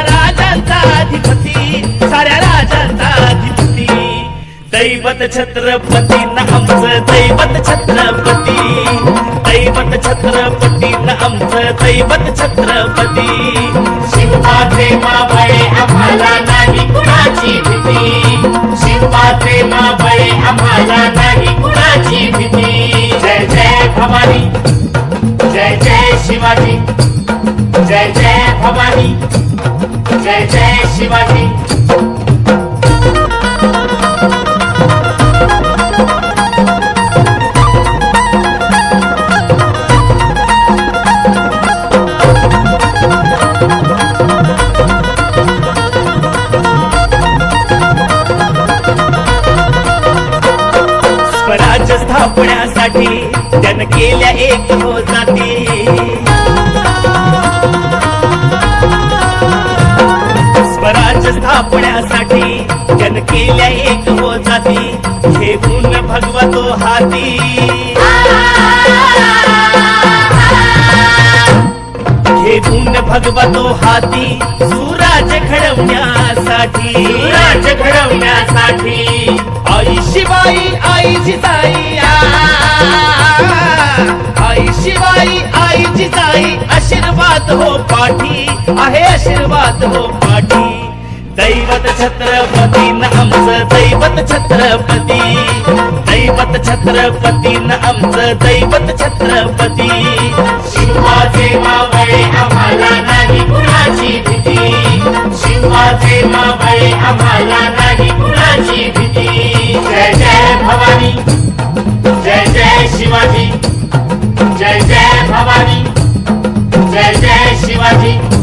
राजांचा अधिपती दैवत छत्रपती आमचं दैवत छत्रपती. दैवत छत्रपती दैवत छत्रपती. माबळे आम्हाला नाही कुणाची भीती. माबळे आम्हाला नाही कुणाची भीती. जय जय भवानी. जय जय शिवाजी. जय जय भवानी. जय जय शिवाजी. स्वराज्य स्थापण्यासाठी त्यानं केल्या एक हो जाती स्वराज्य स्थापण्यासाठी केल्या एक हो जाती. हे गुण भगवतो हाती. हे गुण भगवतो हाती. सुराज घडवण्यासाठी. राज्य घडवण्यासाठी. आई शिवाई आई जिजाई आई शिवाई आई जिजाई. आशीर्वाद हो पाठी. आहे आशीर्वाद हो पाठी. दैवत छत्रपती न आमचं दैवत छत्रपती। दैवत छत्रपती न आमचं दैवत छत्रपती। शिवाचे मावळे आम्हाला नाही कुणाची भीती। शिवाचे मावळे आम्हाला नाही कुणाची भीती। जय जय भवानी जय जय शिवाजी जय जय भवानी जय जय शिवाजी।